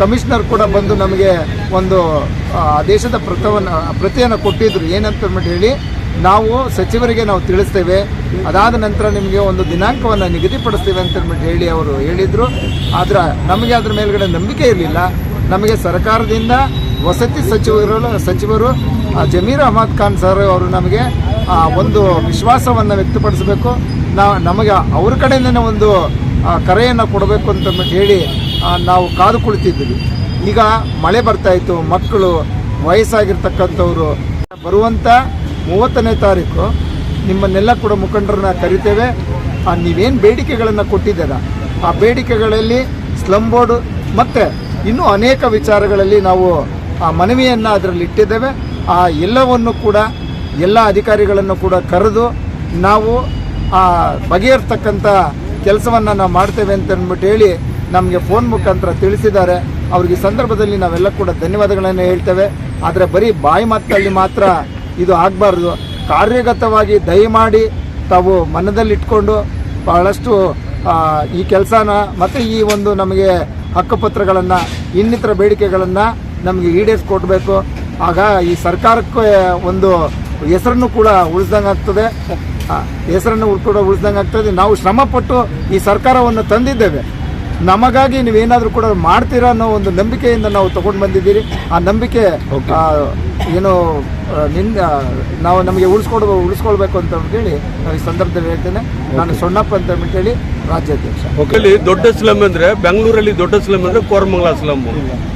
Commissioner ಕೂಡ ಬಂದು ನಮಗೆ ಒಂದು ದೇಶದ ಪ್ರತವನ್ನು ಪ್ರತಿಯನ್ನು ಕೊಟ್ಟಿದ್ರು. ಏನಂತ ಅಂದ್ಬಿಟ್ಟು ಹೇಳಿ, ನಾವು ಸಚಿವರಿಗೆ ನಾವು ತಿಳಿಸ್ತೇವೆ. ಅದಾದ ನಂತರ ನಿಮಗೆ ಒಂದು ದಿನಾಂಕವನ್ನು ನಿಗದಿಪಡಿಸ್ತೇವೆ ಅಂತ ಅಂದ್ಬಿಟ್ಟು ಹೇಳಿ ಅವರು ಹೇಳಿದರು. ಆದರೆ ನಮಗೆ ಅದ್ರ ಮೇಲ್ಗಡೆ ನಂಬಿಕೆ ಇರಲಿಲ್ಲ. ನಮಗೆ ಸರ್ಕಾರದಿಂದ ವಸತಿ ಸಚಿವರು ಸಚಿವರು ಜಮೀರ್ ಅಹಮದ್ ಖಾನ್ ಸರ್ ಅವರು ನಮಗೆ ಒಂದು ವಿಶ್ವಾಸವನ್ನು ವ್ಯಕ್ತಪಡಿಸಬೇಕು. ನಾವು ನಮಗೆ ಅವ್ರ ಕಡೆಯಿಂದನೇ ಒಂದು ಕರೆಯನ್ನು ಕೊಡಬೇಕು ಅಂತಂದ್ಬಿಟ್ಟು ಹೇಳಿ ನಾವು ಕಾದು ಕುಳಿತಿದ್ವಿ. ಈಗ ಮಳೆ ಬರ್ತಾ ಇತ್ತು, ಮಕ್ಕಳು ವಯಸ್ಸಾಗಿರ್ತಕ್ಕಂಥವ್ರು ಬರುವಂಥ ಮೂವತ್ತನೇ ತಾರೀಕು ನಿಮ್ಮನ್ನೆಲ್ಲ ಕೂಡ ಮುಖಂಡರನ್ನ ಕರಿತೇವೆ. ನೀವೇನು ಬೇಡಿಕೆಗಳನ್ನು ಕೊಟ್ಟಿದ್ದೀರ? ಆ ಬೇಡಿಕೆಗಳಲ್ಲಿ ಸ್ಲಮ್ ಬೋರ್ಡ್ ಮತ್ತು ಇನ್ನೂ ಅನೇಕ ವಿಚಾರಗಳಲ್ಲಿ ನಾವು ಆ ಮನವಿಯನ್ನು ಅದರಲ್ಲಿ ಇಟ್ಟಿದ್ದೇವೆ. ಆ ಎಲ್ಲವನ್ನು ಕೂಡ, ಎಲ್ಲ ಅಧಿಕಾರಿಗಳನ್ನು ಕೂಡ ಕರೆದು ನಾವು ಆ ಬಗೆಹರ್ತಕ್ಕಂಥ ಕೆಲಸವನ್ನು ನಾವು ಮಾಡ್ತೇವೆ ಅಂತ ಅಂದ್ಬಿಟ್ಟು ಹೇಳಿ ನಮಗೆ ಫೋನ್ ಮುಖಾಂತರ ತಿಳಿಸಿದ್ದಾರೆ. ಅವ್ರಿಗೆ ಈ ಸಂದರ್ಭದಲ್ಲಿ ನಾವೆಲ್ಲ ಕೂಡ ಧನ್ಯವಾದಗಳನ್ನು ಹೇಳ್ತೇವೆ. ಆದರೆ ಬರೀ ಬಾಯಿ ಮಾತಲ್ಲಿ ಮಾತ್ರ ಇದು ಆಗಬಾರ್ದು. ಕಾರ್ಯಗತವಾಗಿ ದಯಮಾಡಿ ತಾವು ಮನದಲ್ಲಿಟ್ಕೊಂಡು ಬಹಳಷ್ಟು ಈ ಕೆಲಸನ ಮತ್ತು ಈ ಒಂದು ನಮಗೆ ಹಕ್ಕುಪತ್ರಗಳನ್ನು, ಇನ್ನಿತರ ಬೇಡಿಕೆಗಳನ್ನು ನಮಗೆ ಈಡೇರಿಸ್ಕೊಡ್ಬೇಕು. ಆಗ ಈ ಸರ್ಕಾರಕ್ಕೆ ಒಂದು ಹೆಸರನ್ನು ಕೂಡ ಉಳಿಸ್ದಂಗೆ ಆಗ್ತದೆ. ಹೆಸರನ್ನು ಕೂಡ ಉಳಿಸ್ದಂಗೆ ಆಗ್ತದೆ. ನಾವು ಶ್ರಮಪಟ್ಟು ಈ ಸರ್ಕಾರವನ್ನು ತಂದಿದ್ದೇವೆ. ನಮಗಾಗಿ ನೀವೇನಾದರೂ ಕೂಡ ಮಾಡ್ತೀರಾ ಅನ್ನೋ ಒಂದು ನಂಬಿಕೆಯಿಂದ ನಾವು ತೊಗೊಂಡು ಬಂದಿದ್ದೀರಿ. ಆ ನಂಬಿಕೆ ಏನು ನಿನ್ನ ನಾವು ನಮಗೆ ಉಳಿಸ್ಕೊಡ್ ಉಳಿಸ್ಕೊಳ್ಬೇಕು ಅಂತ ಹೇಳಿ ನಾವು ಈ ಸಂದರ್ಭದಲ್ಲಿ ಹೇಳ್ತೇನೆ. ನಾನು ಸೊಣ್ಣಪ್ಪ ಅಂತ ಹೇಳಿ ರಾಜ್ಯಾಧ್ಯಕ್ಷ. ಇಲ್ಲಿ ದೊಡ್ಡ ಸ್ಲಮ್ ಅಂದರೆ ಬೆಂಗಳೂರಲ್ಲಿ ದೊಡ್ಡ ಸ್ಲಮ್ ಅಂದರೆ ಕೋರಮಂಗಲ ಸ್ಲಮ್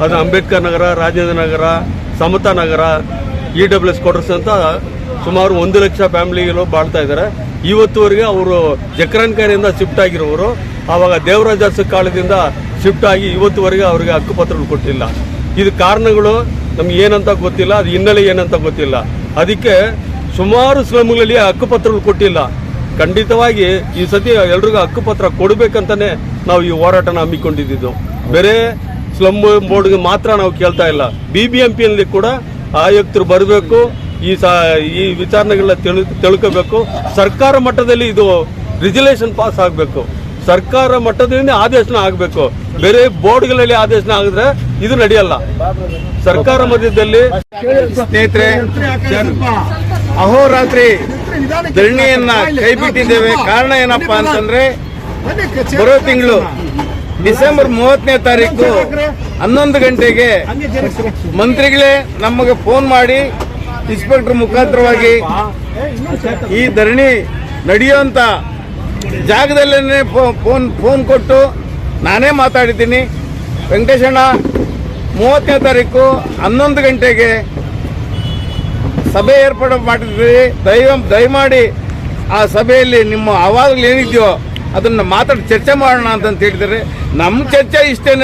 ಅದು Ambedkar Nagar Rajendra Nagar Samata Nagar E W S quarters ಅಂತ ಸುಮಾರು ಒಂದು ಲಕ್ಷ ಫ್ಯಾಮಿಲಿಗಳು ಬಾಳ್ತಾ ಇದ್ದಾರೆ. ಇವತ್ತುವರೆಗೆ ಅವರು ಜಕ್ರಾನ್ಕಾರಿಯಿಂದ ಶಿಫ್ಟ್ ಆಗಿರೋರು ಆವಾಗ ದೇವರಾಜ ಕಾಲದಿಂದ ಶಿಫ್ಟ್ ಆಗಿ ಇವತ್ತುವರೆಗೆ ಅವರಿಗೆ ಹಕ್ಕುಪತ್ರಗಳು ಕೊಟ್ಟಿಲ್ಲ. ಇದು ಕಾರಣಗಳು ನಮ್ಗೆ ಏನಂತ ಗೊತ್ತಿಲ್ಲ, ಅದು ಹಿನ್ನೆಲೆ ಏನಂತ ಗೊತ್ತಿಲ್ಲ. ಅದಕ್ಕೆ ಸುಮಾರು ಸ್ಲಮ್ಗಳಲ್ಲಿ ಹಕ್ಕುಪತ್ರಗಳು ಕೊಟ್ಟಿಲ್ಲ. ಖಂಡಿತವಾಗಿ ಈ ಸತಿ ಎಲ್ರಿಗೂ ಹಕ್ಕುಪತ್ರ ಕೊಡಬೇಕಂತಾನೆ ನಾವು ಈ ಹೋರಾಟನ ಹಮ್ಮಿಕೊಂಡಿದ್ದು. ಬೇರೆ ಸ್ಲಮ್ ಬೋರ್ಡ್ಗೆ ಮಾತ್ರ ನಾವು ಕೇಳ್ತಾ ಇಲ್ಲ. ಬಿ ಬಿ ಎಂ ಕೂಡ ಆಯುಕ್ತರು ಬರಬೇಕು, ಈ ಸಾ, ಈ ವಿಚಾರಣೆಗಳನ್ನ ತಿಳ್ ತಿಳ್ಕೋಬೇಕು. ಸರ್ಕಾರ ಮಟ್ಟದಲ್ಲಿ ಇದು ರಿಜುಲೇಷನ್ ಪಾಸ್ ಆಗಬೇಕು. ಸರ್ಕಾರ ಮಟ್ಟದಿಂದ ಆದೇಶನ ಆಗಬೇಕು. ಬೇರೆ ಬೋರ್ಡ್ಗಳಲ್ಲಿ ಆದೇಶನ ಆಗಿದ್ರೆ ಇದು ನಡೆಯಲ್ಲ. ಸರ್ಕಾರ ಮಧ್ಯದಲ್ಲಿ ಸ್ನೇಹಿತರೆ ಅಹೋರಾತ್ರಿ ಧರಣಿಯನ್ನ ಕೈ ಬಿಟ್ಟಿದ್ದೇವೆ ಕಾರಣ ಏನಪ್ಪಾ ಅಂತಂದ್ರೆ, ಬರೋ ತಿಂಗಳು ಡಿಸೆಂಬರ್ ಮೂವತ್ತನೇ ತಾರೀಕು ಹನ್ನೊಂದು ಗಂಟೆಗೆ ಮಂತ್ರಿಗಳೇ ನಮಗೆ ಫೋನ್ ಮಾಡಿ ಇನ್ಸ್ಪೆಕ್ಟರ್ ಮುಖಾಂತರವಾಗಿ ಈ ಧರಣಿ ನಡೆಯುವಂತ ಜಾಗದಲ್ಲೇ ಫೋನ್ ಫೋನ್ ಕೊಟ್ಟು ನಾನೇ ಮಾತಾಡಿದ್ದೀನಿ. ವೆಂಕಟೇಶಣ್ಣ ಮೂವತ್ತನೇ ತಾರೀಕು ಹನ್ನೊಂದು ಗಂಟೆಗೆ ಸಭೆ ಏರ್ಪಾಡು ಮಾಡಿದ್ರಿ ದಯ ದಯಮಾಡಿ ಆ ಸಭೆಯಲ್ಲಿ ನಿಮ್ಮ ಆವಾಗಲೂ ಏನಿದೆಯೋ ಅದನ್ನು ಮಾತಾಡಿ ಚರ್ಚೆ ಮಾಡೋಣ ಅಂತ ಹೇಳಿದರೆ ನಮ್ಮ ಚರ್ಚೆ ಇಷ್ಟೇ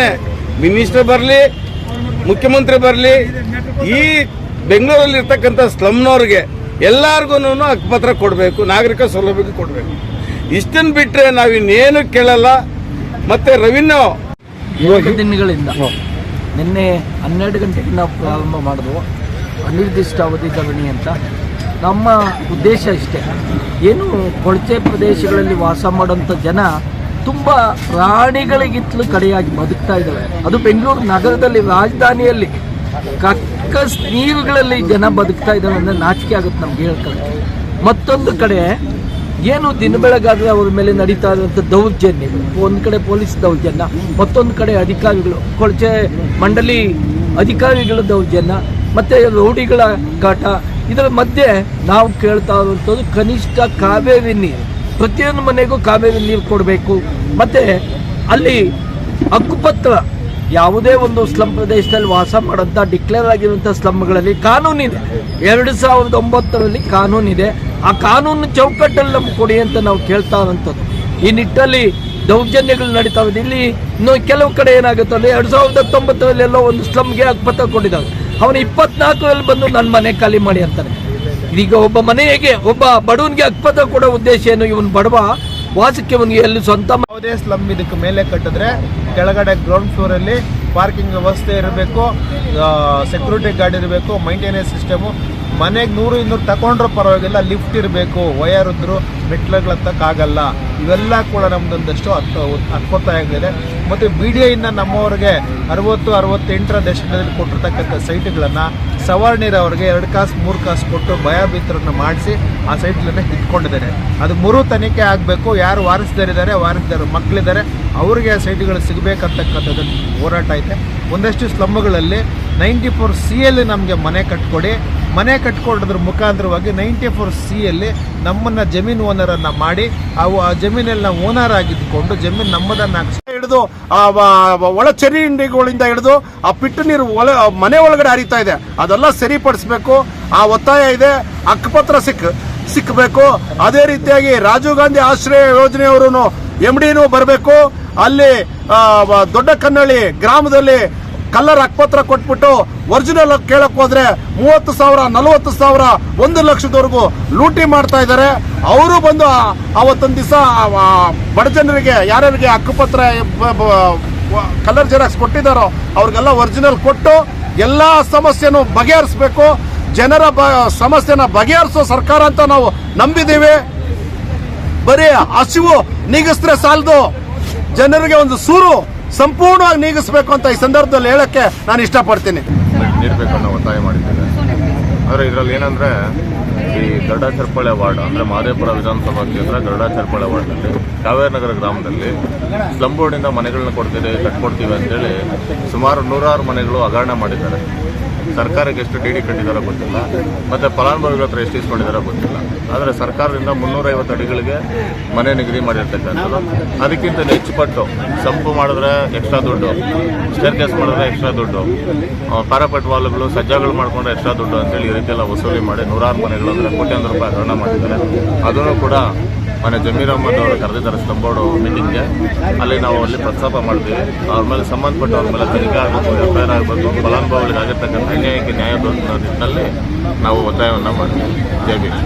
ಮಿನಿಸ್ಟರ್ ಬರಲಿ, ಮುಖ್ಯಮಂತ್ರಿ ಬರಲಿ, ಈ ಬೆಂಗಳೂರಲ್ಲಿ ಇರ್ತಕ್ಕಂಥ ಸ್ಲಮ್ನವ್ರಿಗೆ ಎಲ್ಲಾರ್ಗು ಹಕ್ಕುಪತ್ರ ಕೊಡಬೇಕು, ನಾಗರಿಕ ಸೌಲಭ್ಯ ಕೊಡಬೇಕು. ಇಷ್ಟನ್ನು ಬಿಟ್ಟರೆ ನಾವಿನ್ನೇನು ಕೇಳಲ್ಲ. ಮತ್ತೆ ರೆವಿನ್ಯೂ ದಿನಗಳಿಂದ ನಿನ್ನೆ ಹನ್ನೆರಡು ಗಂಟೆಗೆ ನಾವು ಪ್ರಾರಂಭ ಮಾಡಿದ್ವು ಅನಿರ್ದಿಷ್ಟ ಅವಧಿ ಧರಣಿ ಅಂತ. ನಮ್ಮ ಉದ್ದೇಶ ಇಷ್ಟೇ. ಏನು ಕೊಳಚೆ ಪ್ರದೇಶಗಳಲ್ಲಿ ವಾಸ ಮಾಡೋಂಥ ಜನ ತುಂಬ ಪ್ರಾಣಿಗಳಿಗಿತ್ತಲು ಕಡೆಯಾಗಿ ಬದುಕ್ತಾ ಇದ್ದಾವೆ ಅದು ಬೆಂಗಳೂರು ನಗರದಲ್ಲಿ ರಾಜಧಾನಿಯಲ್ಲಿ ಕಕ್ಕ ನೀರುಗಳಲ್ಲಿ ಜನ ಬದುಕ್ತಾ ಇದ್ದಾವೆ ಅಂದರೆ ನಾಚಿಕೆ ಆಗುತ್ತೆ ನಮ್ಗೆ ಹೇಳ್ಕೊಳ್ಳೋಕ್ಕೆ. ಮತ್ತೊಂದು ಕಡೆ ಏನು ದಿನ ಬೆಳಗಾದ್ರೆ ಅವ್ರ ಮೇಲೆ ನಡೀತಾ ಇರುವಂಥ ದೌರ್ಜನ್ಯ. ಒಂದು ಕಡೆ ಪೊಲೀಸ್ ದೌರ್ಜನ್ಯ, ಮತ್ತೊಂದು ಕಡೆ ಅಧಿಕಾರಿಗಳು, ಕೊಳಚೆ ಮಂಡಳಿ ಅಧಿಕಾರಿಗಳ ದೌರ್ಜನ್ಯ, ಮತ್ತು ರೌಡಿಗಳ ಕಾಟ ಇದರ ಮಧ್ಯೆ ನಾವು ಕೇಳ್ತಾ ಇರುವಂಥದ್ದು ಕನಿಷ್ಠ ಕಾವೇರಿ ನೀರು. ಪ್ರತಿಯೊಂದು ಮನೆಗೂ ಕಾವೇರಿ ನೀರು ಕೊಡಬೇಕು. ಮತ್ತು ಅಲ್ಲಿ ಹಕ್ಕುಪತ್ರ ಯಾವುದೇ ಒಂದು ಸ್ಲಮ್ ಪ್ರದೇಶದಲ್ಲಿ ವಾಸ ಮಾಡೋಂಥ ಡಿಕ್ಲೇರ್ ಆಗಿರುವಂಥ ಸ್ಲಮ್ಗಳಲ್ಲಿ ಕಾನೂನಿದೆ ಎರಡು ಸಾವಿರದ ಒಂಬತ್ತರಲ್ಲಿ ಕಾನೂನಿದೆ ಆ ಕಾನೂನು ಚೌಕಟ್ಟಲ್ಲಿ ನಮ್ಗೆ ಕೊಡಿ ಅಂತ ನಾವು ಕೇಳ್ತಾ ಇರೋಂಥದ್ದು ಈ ನಿಟ್ಟಲ್ಲಿ ದೌರ್ಜನ್ಯಗಳು ನಡೀತಾ ಇದೆ. ಇಲ್ಲಿ ಇನ್ನು ಕೆಲವು ಕಡೆ ಏನಾಗುತ್ತೆ ಅಂದರೆ ಎರಡು ಸಾವಿರದ ಹತ್ತೊಂಬತ್ತರಲ್ಲಿ ಎಲ್ಲೋ ಒಂದು ಸ್ಲಮ್ಗೆ ಅಕ್ಪತ್ರ ಕೊಟ್ಟಿದ್ದಾರೆ. ಅವನು ಇಪ್ಪತ್ನಾಲ್ಕರಲ್ಲಿ ಬಂದು ನನ್ನ ಮನೆ ಖಾಲಿ ಮಾಡಿ ಅಂತಾನೆ. ಈಗ ಒಬ್ಬ ಮನೆಗೆ ಒಬ್ಬ ಬಡವನಿಗೆ ಅಕ್ಪತ್ರ ಕೊಡೋ ಉದ್ದೇಶ ಏನು? ಇವನು ಬಡವ. ವಾಸಕ್ಕೆ ಅವನಿಗೆ ಎಲ್ಲಿ ಸ್ವಂತ ಯಾವುದೇ ಸ್ಲಮ್ ಇದಕ್ಕೆ ಮೇಲೆ ಕಟ್ಟಿದ್ರೆ ಕೆಳಗಡೆ ಗ್ರೌಂಡ್ ಫ್ಲೋರ್ ಅಲ್ಲಿ ಪಾರ್ಕಿಂಗ್ ವ್ಯವಸ್ಥೆ ಇರಬೇಕು ಸೆಕ್ಯೂರಿಟಿ ಗಾರ್ಡ್ ಇರಬೇಕು ಮೈಂಟೆನೆನ್ಸ್ ಸಿಸ್ಟಮು ಮನೆಗೆ ನೂರು ಇನ್ನೂರು ತಗೊಂಡ್ರೂ ಪರವಾಗಿಲ್ಲ ಲಿಫ್ಟ್ ಇರಬೇಕು ವಯರ್ ಇದ್ರು ಮೆಟ್ಲುಗಳು ಹತ್ತಕ್ಕಾಗಲ್ಲ ಇವೆಲ್ಲ ಕೂಡ ನಮ್ದೊಂದಷ್ಟು ಹತ್ತು ಇದೆ ಮತ್ತು ಐನ ನಮ್ಮವ್ರಿಗೆ ಅರವತ್ತು, ಅರವತ್ತೆಂಟರ ದಶಕದಲ್ಲಿ ಕೊಟ್ಟಿರ್ತಕ್ಕಂಥ ಸೈಟ್ಗಳನ್ನು ಸವರ್ಣಿರವ್ರಿಗೆ ಎರಡು ಕಾಸು, ಮೂರು ಕಾಸು ಕೊಟ್ಟು ಭಯಭೀತರನ್ನು ಮಾಡಿಸಿ ಆ ಸೈಟ್ಗಳನ್ನ ಇಟ್ಕೊಂಡಿದ್ದಾರೆ ಅದು ಮೂರು ತನಿಖೆ ಆಗಬೇಕು, ಯಾರು ವಾರಸ್ದರಿದ್ದಾರೆ, ವಾರಸ್ದಾರ ಮಕ್ಕಳಿದ್ದಾರೆ ಅವ್ರಿಗೆ ಆ ಸೈಟ್ಗಳು ಸಿಗಬೇಕಂತಕ್ಕಂಥದ್ದು ಹೋರಾಟ ಐತೆ. ಒಂದಷ್ಟು ಸ್ಲಮ್ಗಳಲ್ಲಿ ನೈಂಟಿ ಫೋರ್ ಸಿ ಎಲ್ಲಿ ನಮಗೆ ಮನೆ ಕಟ್ಕೊಡಿ ಮನೆ ಕಟ್ಕೊಳ್ಳೋದ್ರ ಮುಖಾಂತರವಾಗಿ ನೈಂಟಿ ಫೋರ್ ಸಿ ಅಲ್ಲಿ ನಮ್ಮನ್ನ ಜಮೀನು ಓನರನ್ನು ಮಾಡಿ, ಅವು ಆ ಜಮೀನಲ್ಲಿ ನಾವು ಓನರ್ ಆಗಿದ್ದುಕೊಂಡು ಜಮೀನು ನಮ್ಮದನ್ನ ಹಿಡಿದು ಒಳ ಚರಂಡಿಗಳಿಂದ ಹಿಡಿದು ಆ ಪಿಟ್ಟು ನೀರು ಒಳ ಮನೆ ಒಳಗಡೆ ಹರಿತಾ ಇದೆ. ಅದೆಲ್ಲ ಸರಿಪಡಿಸ್ಬೇಕು. ಆ ಒತ್ತಾಯ ಇದೆ. ಅಕ್ಕಪತ್ರ ಸಿಕ್ ಸಿಕ್ಕಬೇಕು ಅದೇ ರೀತಿಯಾಗಿ ರಾಜೀವ್ ಗಾಂಧಿ ಆಶ್ರಯ ಯೋಜನೆಯವರು ಎಂ ಡಿನೂ ಬರಬೇಕು. ಅಲ್ಲಿ ದೊಡ್ಡ ಕನ್ನಳ್ಳಿ ಗ್ರಾಮದಲ್ಲಿ ಕಲ್ಲರ್ ಹಕ್ಪತ್ರ ಕೊಟ್ಬಿಟ್ಟು ಒರಿಜಿನಲ್ ಕೇಳಕ್ ಹೋದ್ರೆ ಮೂವತ್ತು ಸಾವಿರ, ನಲವತ್ತು ಸಾವಿರ, ಒಂದು ಲಕ್ಷದವರೆಗೂ ಲೂಟಿ ಮಾಡ್ತಾ ಇದ್ದಾರೆ. ಅವರು ಬಂದು ಅವತ್ತೊಂದು ದಿವಸ ಬಡ ಜನರಿಗೆ ಯಾರ್ಯಾರಿಗೆ ಹಕ್ಕುಪತ್ರ ಕಲರ್ ಜೆರಾಕ್ಸ್ ಕೊಟ್ಟಿದ್ದಾರೋ ಅವ್ರಿಗೆಲ್ಲ ಒರಿಜಿನಲ್ ಕೊಟ್ಟು ಎಲ್ಲ ಸಮಸ್ಯೆನೂ ಬಗೆಹರಿಸ್ಬೇಕು. ಜನರ ಬ ಸಮಸ್ಯೆನ ಬಗೆಹರಿಸೋ ಸರ್ಕಾರ ಅಂತ ನಾವು ನಂಬಿದ್ದೀವಿ. ಬರೀ ಹಸಿವು ನೀಗಿಸ್ತ್ರೆ ಸಾಲದು. ಜನರಿಗೆ ಒಂದು ಸೂರು. ಸಂಪೂರ್ಣವಾಗಿ ನೀಗಿಸಬೇಕು ಅಂತ ಈ ಸಂದರ್ಭದಲ್ಲಿ ಹೇಳಕ್ಕೆ ನಾನು ಇಷ್ಟಪಡ್ತೀನಿ. ನೀಡಬೇಕು ಅನ್ನೋ ಒತ್ತಾಯ ಮಾಡಿದ್ದೇನೆ ಆದರೆ ಇದರಲ್ಲಿ ಏನಂದ್ರೆ, ಈ ಗರುಡಾಚರ್ಪಳೆ ವಾರ್ಡ್, ಅಂದ್ರೆ ಮಾದೇಪುರ ವಿಧಾನಸಭಾ ಕ್ಷೇತ್ರ ಗರುಡಾಚರ್ಪಳೆ ವಾರ್ಡ್ನಲ್ಲಿ, ಕಾವೇರಿ ನಗರ ಗ್ರಾಮದಲ್ಲಿ ಸ್ಲಮ್ ಬೋರ್ಡಿಂದ ಮನೆಗಳನ್ನ ಕೊಡ್ತೀವಿ ಕಟ್ಕೊಡ್ತೀವಿ ಅಂತೇಳಿ ಸುಮಾರು ನೂರಾರು ಮನೆಗಳು ಹಗರಣ ಮಾಡಿದ್ದಾರೆ. ಸರ್ಕಾರಕ್ಕೆ ಎಷ್ಟು ಡಿ ಡಿ ಕಟ್ಟಿದಾರೋ ಗೊತ್ತಿಲ್ಲ. ಮತ್ತೆ ಫಲಾನುಭವಿಗಳ ಹತ್ರ ಎಷ್ಟು ಇಸ್ಕೊಂಡಿದಾರೋ ಗೊತ್ತಿಲ್ಲ. ಆದರೆ ಸರ್ಕಾರದಿಂದ ಮುನ್ನೂರೈವತ್ತು ಅಡಿಗಳಿಗೆ ಮನೆ ನಿಗದಿ ಮಾಡಿರ್ತಕ್ಕಂಥದ್ದು. ಅದಕ್ಕಿಂತ ಹೆಚ್ಚು ಪಟ್ಟು ಸಂಪು ಮಾಡಿದ್ರೆ ಎಕ್ಸ್ಟ್ರಾ ದುಡ್ಡು ಸ್ಟೇರ್ ಕೇಸ್ ಮಾಡಿದ್ರೆ ಎಕ್ಸ್ಟ್ರಾ ದುಡ್ಡು ಪ್ಯಾರಾಪೆಟ್ ವಾಲ್ಗಳು ಸಜ್ಜಾಗಳು ಮಾಡಿಕೊಂಡ್ರೆ ಎಕ್ಸ್ಟ್ರಾ ದುಡ್ಡು ಅಂತೇಳಿ ಈ ರೀತಿಯೆಲ್ಲ ವಸೂಲಿ ಮಾಡಿ ನೂರಾರು ಮನೆಗಳು ಅಂದರೆ ಕೋಟ್ಯಾಂತರ ರೂಪಾಯಿ ಹರಣ ಮಾಡಿದ್ದಾರೆ. ಅದನ್ನು ಕೂಡ ಮನೆ ಜಮೀರ್ ಅಹಮದ್ ಅವರು ಕರೆದಿದ್ದಾರೆ ಸ್ಲಂಬೋರ್ಡು ಮೀಟಿಂಗ್ಗೆ. ಅಲ್ಲಿ ನಾವು ಅಲ್ಲಿ ಪ್ರಸ್ತಾಪ ಮಾಡ್ತೀವಿ. ಅವ್ರ ಮೇಲೆ ಸಂಬಂಧಪಟ್ಟ ಅವ್ರ ಮೇಲೆ ತನಿಖೆ ಆಗಬೇಕು ಎಫ್ ಐ ಆರ್ ಆಗಬೇಕು ಅನ್ಯಾಯಕ್ಕೆ ನ್ಯಾಯ ದೊರೆತ ನಿಟ್ಟಿನಲ್ಲಿ ನಾವು ಒತ್ತಾಯವನ್ನು ಮಾಡ್ತೀವಿ. ಜೈ ಭೀಮ್.